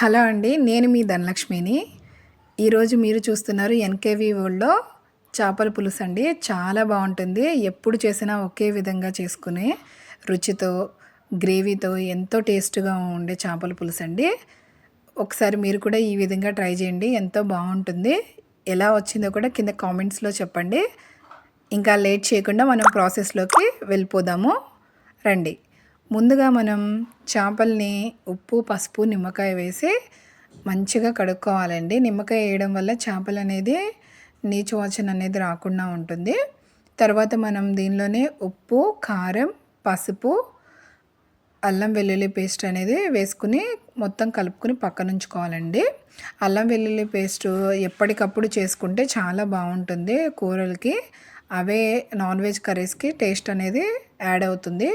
Hello అండి నేను మీ ధనలక్ష్మిని. ఈరోజు మీరు చూస్తున్నారు ఎన్కేవి వరల్డ్లో చేపల పులుసు అండి. చాలా బాగుంటుంది. ఎప్పుడు చేసినా ఒకే విధంగా చేసుకునే రుచితో గ్రేవీతో ఎంతో టేస్ట్గా ఉండే చేపల పులుసు అండి. ఒకసారి మీరు కూడా ఈ విధంగా ట్రై చేయండి ఎంతో బాగుంటుంది. ఎలా వచ్చిందో కూడా కింద కామెంట్స్లో చెప్పండి. ఇంకా లేట్ చేయకుండా మనం ప్రాసెస్లోకి వెళ్ళిపోదాము. రండి. ముందుగా మనం చేపల్ని ఉప్పు పసుపు నిమ్మకాయ వేసి మంచిగా కడుక్కోవాలండి. నిమ్మకాయ వేయడం వల్ల చేపలు అనేది నీచు వాసన అనేది రాకుండా ఉంటుంది. తర్వాత మనం దీనిలోనే ఉప్పు కారం పసుపు అల్లం వెల్లుల్లి పేస్ట్ అనేది వేసుకుని మొత్తం కలుపుకుని పక్కన ఉంచుకోవాలండి అల్లం వెల్లుల్లి పేస్ట్ ఎప్పటికప్పుడు చేసుకుంటే చాలా బాగుంటుంది కూరలకి. అవే నాన్ వెజ్ కర్రీస్కి టేస్ట్ అనేది యాడ్ అవుతుంది.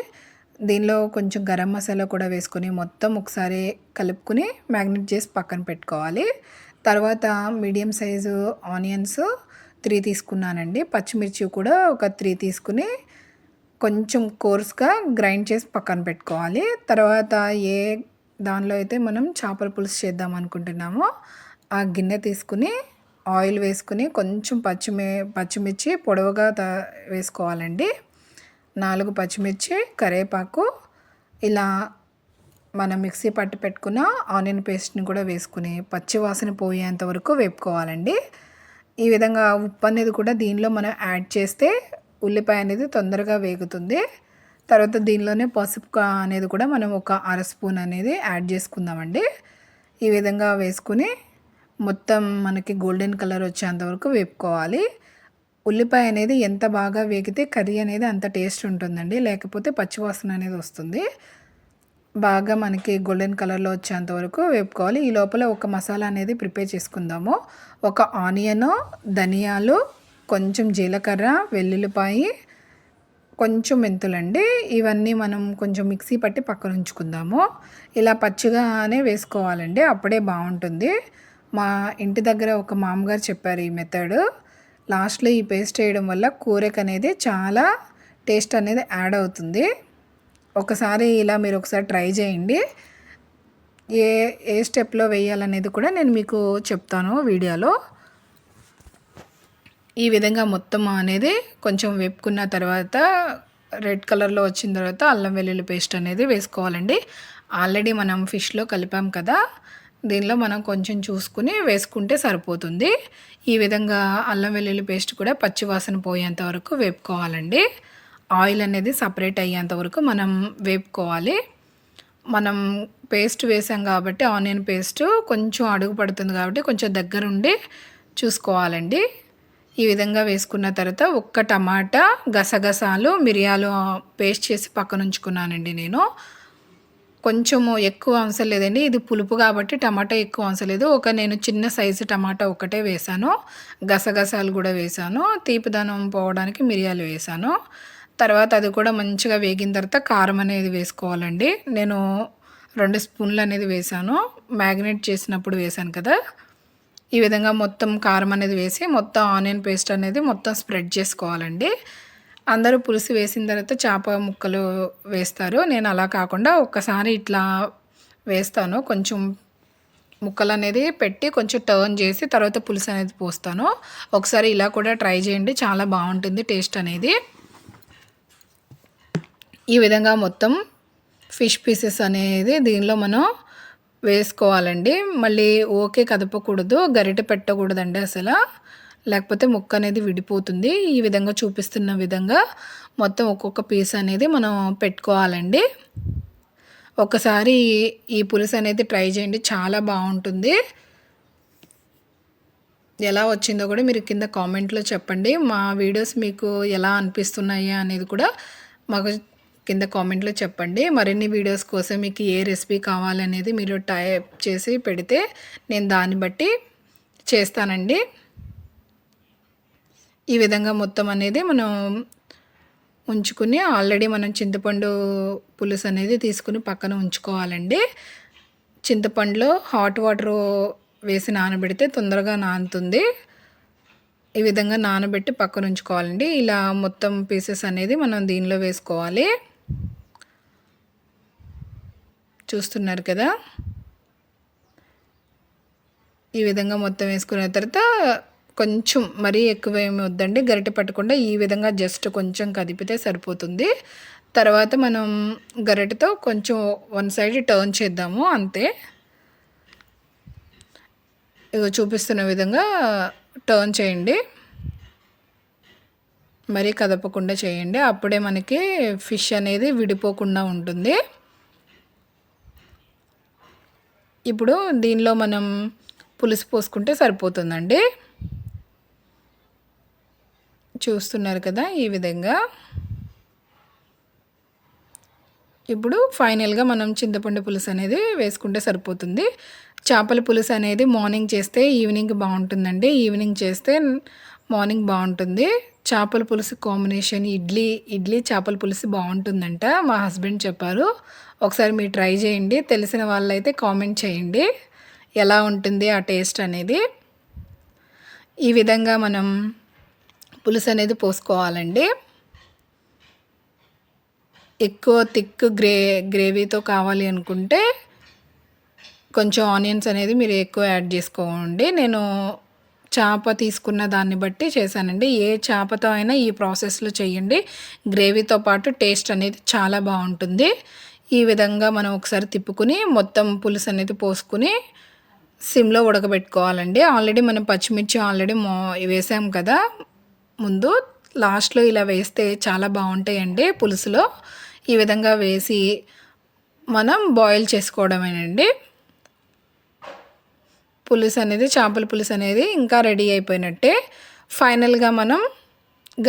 దీనిలో కొంచెం గరం మసాలా కూడా వేసుకొని మొత్తం ఒకసారి కలుపుకొని మ్యాగ్నెట్ చేసి పక్కన పెట్టుకోవాలి. తర్వాత మీడియం సైజు ఆనియన్స్ త్రీ తీసుకున్నానండి. పచ్చిమిర్చి కూడా ఒక త్రీ తీసుకుని కొంచెం కోర్స్గా గ్రైండ్ చేసి పక్కన పెట్టుకోవాలి. తర్వాత ఏ దానిలో అయితే మనం చేపల పులుసు చేద్దాం అనుకుంటున్నామో ఆ గిన్నె తీసుకుని ఆయిల్ వేసుకుని కొంచెం పచ్చిమి పచ్చిమిర్చి పొడవుగా వేసుకోవాలండి. నాలుగు పచ్చిమిర్చి కరివేపాకు ఇలా మనం మిక్సీ పట్టి పెట్టుకున్న ఆనియన్ పేస్ట్ని కూడా వేసుకుని పచ్చివాసన పోయేంత వరకు వేపుకోవాలండి. ఈ విధంగా ఉప్పు అనేది కూడా దీనిలో మనం యాడ్ చేస్తే ఉల్లిపాయ అనేది తొందరగా వేగుతుంది. తర్వాత దీనిలోనే పసుపు అనేది కూడా మనం ఒక అర స్పూన్ అనేది యాడ్ చేసుకుందామండి. ఈ విధంగా వేసుకుని మొత్తం మనకి గోల్డెన్ కలర్ వచ్చేంత వరకు వేపుకోవాలి. ఉల్లిపాయ అనేది ఎంత బాగా వేగితే కర్రీ అనేది అంత టేస్ట్ ఉంటుందండి. లేకపోతే పచ్చివాసన అనేది వస్తుంది. బాగా మనకి గోల్డెన్ కలర్లో వచ్చేంత వరకు వేపుకోవాలి. ఈ లోపల ఒక మసాలా అనేది ప్రిపేర్ చేసుకుందాము. ఒక ఆనియను ధనియాలు కొంచెం జీలకర్ర వెల్లుల్లిపాయి కొంచెం మెంతులండి. ఇవన్నీ మనం కొంచెం మిక్సీ పట్టి పక్కన ఉంచుకుందాము. ఇలా పచ్చిగానే వేసుకోవాలండి. అప్పుడే బాగుంటుంది. మా ఇంటి దగ్గర ఒక మామగారు చెప్పారు ఈ మెథడ్. లాస్ట్లో ఈ పేస్ట్ వేయడం వల్ల కూరకు అనేది చాలా టేస్ట్ అనేది యాడ్ అవుతుంది. ఒకసారి ఇలా మీరు ఒకసారి ట్రై చేయండి. ఏ ఏ స్టెప్లో వేయాలనేది కూడా నేను మీకు చెప్తాను వీడియోలో. ఈ విధంగా మొత్తం అనేది కొంచెం వేపుకున్న తర్వాత రెడ్ కలర్లో వచ్చిన తర్వాత అల్లం వెల్లుల్లి పేస్ట్ అనేది వేసుకోవాలండి. ఆల్రెడీ మనం ఫిష్లో కలిపాం కదా దీనిలో మనం కొంచెం చూసుకుని వేసుకుంటే సరిపోతుంది. ఈ విధంగా అల్లం వెల్లుల్లి పేస్ట్ కూడా పచ్చివాసన పోయేంత వరకు వేపుకోవాలండి. ఆయిల్ అనేది సపరేట్ అయ్యేంత వరకు మనం వేపుకోవాలి. మనం పేస్ట్ వేసాం కాబట్టి ఆనియన్ పేస్ట్ కొంచెం అడుగు పడుతుంది కాబట్టి కొంచెం దగ్గరుండి చూసుకోవాలండి. ఈ విధంగా వేసుకున్న తర్వాత ఒక్క టమాటా గసగసాలు మిరియాలు పేస్ట్ చేసి పక్కన ఉంచుకున్నానండి నేను. కొంచెము ఎక్కువ అవసరం లేదండి. ఇది పులుపు కాబట్టి టమాటా ఎక్కువ అవసరం లేదు. ఒక నేను చిన్న సైజు టమాటా ఒకటే వేసాను. గసగసాలు కూడా వేసాను. తీపిదనం పోవడానికి మిరియాలు వేసాను. తర్వాత అది కూడా మంచిగా వేగిన తర్వాత కారం అనేది వేసుకోవాలండి. నేను రెండు స్పూన్లు అనేది వేసాను. మ్యాగ్నేట్ చేసినప్పుడు వేసాను కదా. ఈ విధంగా మొత్తం కారం అనేది వేసి మొత్తం ఆనియన్ పేస్ట్ అనేది మొత్తం స్ప్రెడ్ చేసుకోవాలండి. అందరూ పులుసు వేసిన తర్వాత చేప ముక్కలు వేస్తారు. నేను అలా కాకుండా ఒక్కసారి ఇట్లా వేస్తాను. కొంచెం ముక్కలు అనేది పెట్టి కొంచెం టర్న్ చేసి తర్వాత పులుసు అనేది పోస్తాను. ఒకసారి ఇలా కూడా ట్రై చేయండి. చాలా బాగుంటుంది టేస్ట్ అనేది. ఈ విధంగా మొత్తం ఫిష్ పీసెస్ అనేది దీనిలో మనం వేసుకోవాలండి. మళ్ళీ ఓకే కదపకూడదు. గరిటె పెట్టకూడదండి అసలు. లేకపోతే ముక్క అనేది విడిపోతుంది. ఈ విధంగా చూపిస్తున్న విధంగా మొత్తం ఒక్కొక్క పీస్ అనేది మనం పెట్టుకోవాలండి. ఒకసారి ఈ పులుసు అనేది ట్రై చేయండి. చాలా బాగుంటుంది. ఎలా వచ్చిందో కూడా మీరు కింద కామెంట్లో చెప్పండి. మా వీడియోస్ మీకు ఎలా అనిపిస్తున్నాయి అనేది కూడా మాకు కింద కామెంట్లో చెప్పండి. మరిన్ని వీడియోస్ కోసం మీకు ఏ రెసిపీ కావాలనేది మీరు టైప్ చేసి పెడితే నేను దాన్ని బట్టి చేస్తానండి. ఈ విధంగా మొత్తం అనేది మనం ఉంచుకుని ఆల్రెడీ మనం చింతపండు పులుసు అనేది తీసుకుని పక్కన ఉంచుకోవాలండి. చింతపండులో హాట్ వాటర్ వేసి నానబెడితే తొందరగా నానుతుంది. ఈ విధంగా నానబెట్టి పక్కన ఉంచుకోవాలండి. ఇలా మొత్తం పీసెస్ అనేది మనం దీనిలో వేసుకోవాలి. చూస్తున్నారు కదా? ఈ విధంగా మొత్తం వేసుకున్న తర్వాత కొంచెం మరీ ఎక్కువ ఏమి వద్దండి. గరిటె పట్టకుండా ఈ విధంగా జస్ట్ కొంచెం కదిపితే సరిపోతుంది. తర్వాత మనం గరిటెతో కొంచెం వన్ సైడ్ టర్న్ చేద్దాము అంతే. ఇగో చూపిస్తున్న విధంగా టర్న్ చేయండి. మరీ కదపకుండా చేయండి. అప్పుడే మనకి ఫిష్ అనేది విడిపోకుండా ఉంటుంది. ఇప్పుడు దీనిలో మనం పులుసు పోసుకుంటే సరిపోతుందండి. చూస్తున్నారు కదా ఈ విధంగా. ఇప్పుడు ఫైనల్గా మనం చింతపండు పులుసు అనేది వేసుకుంటే సరిపోతుంది. చేపల పులుసు అనేది మార్నింగ్ చేస్తే ఈవినింగ్ బాగుంటుందండి. ఈవినింగ్ చేస్తే మార్నింగ్ బాగుంటుంది. చేపల పులుసు కాంబినేషన్ ఇడ్లీ ఇడ్లీ చేపల పులుసు బాగుంటుందంట మా హస్బెండ్ చెప్పారు. ఒకసారి మీరు ట్రై చేయండి తెలిసిన వాళ్ళైతే కామెంట్ చేయండి ఎలా ఉంటుంది ఆ టేస్ట్ అనేది. ఈ విధంగా మనం పులుసు అనేది పోసుకోవాలండి. ఎక్కువ థిక్ గ్రే గ్రేవీతో కావాలి అనుకుంటే కొంచెం ఆనియన్స్ అనేది మీరు ఎక్కువ యాడ్ చేసుకోండి. నేను చేప తీసుకున్న దాన్ని బట్టి చేశానండి. ఏ చేపతో అయినా ఈ ప్రాసెస్లో చేయండి. గ్రేవీతో పాటు టేస్ట్ అనేది చాలా బాగుంటుంది. ఈ విధంగా మనం ఒకసారి తిప్పుకుని మొత్తం పులుసు అనేది పోసుకుని సిమ్లో ఉడకబెట్టుకోవాలండి. ఆల్రెడీ మనం పచ్చిమిర్చి ఆల్రెడీ మో వేసాం కదా. ముందు లాస్ట్లో ఇలా వేస్తే చాలా బాగుంటాయండి పులుసులో. ఈ విధంగా వేసి మనం బాయిల్ చేసుకోవడమేనండి. పులుసు అనేది చేపల పులుసు అనేది ఇంకా రెడీ అయిపోయినట్టే. ఫైనల్గా మనం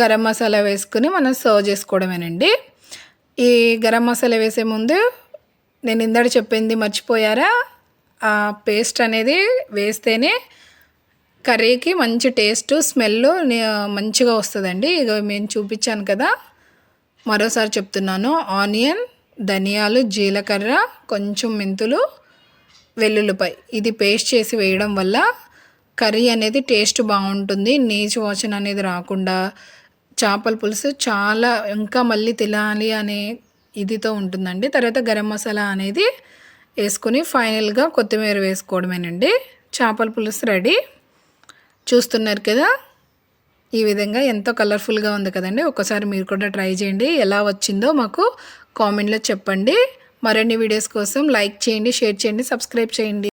గరం మసాలా వేసుకుని మనం సర్వ్ చేసుకోవడమేనండి. ఈ గరం మసాలా వేసే ముందు నేను ఇందాక చెప్పింది మర్చిపోయారా? ఆ పేస్ట్ అనేది వేస్తేనే కర్రీకి మంచి టేస్ట్ స్మెల్ మంచిగా వస్తుందండి. ఇక నేను చూపించాను కదా. మరోసారి చెప్తున్నాను. ఆనియన్ ధనియాలు జీలకర్ర కొంచెం మెంతులు వెల్లుల్లిపై ఇది పేస్ట్ చేసి వేయడం వల్ల కర్రీ అనేది టేస్ట్ బాగుంటుంది. నీచు వాసన అనేది రాకుండా చేపల పులుసు చాలా ఇంకా మళ్ళీ తినాలి అనే ఇదితో ఉంటుందండి. తర్వాత గరం మసాలా అనేది వేసుకుని ఫైనల్గా కొత్తిమీర వేసుకోవడమేనండి. చేపల పులుసు రెడీ. చూస్తున్నారు కదా? ఈ విధంగా ఎంతో కలర్ఫుల్గా ఉంది కదండి. ఒకసారి మీరు కూడా ట్రై చేయండి. ఎలా వచ్చిందో మాకు కామెంట్లో చెప్పండి. మరిన్ని వీడియోస్ కోసం లైక్ చేయండి షేర్ చేయండి సబ్స్క్రైబ్ చేయండి.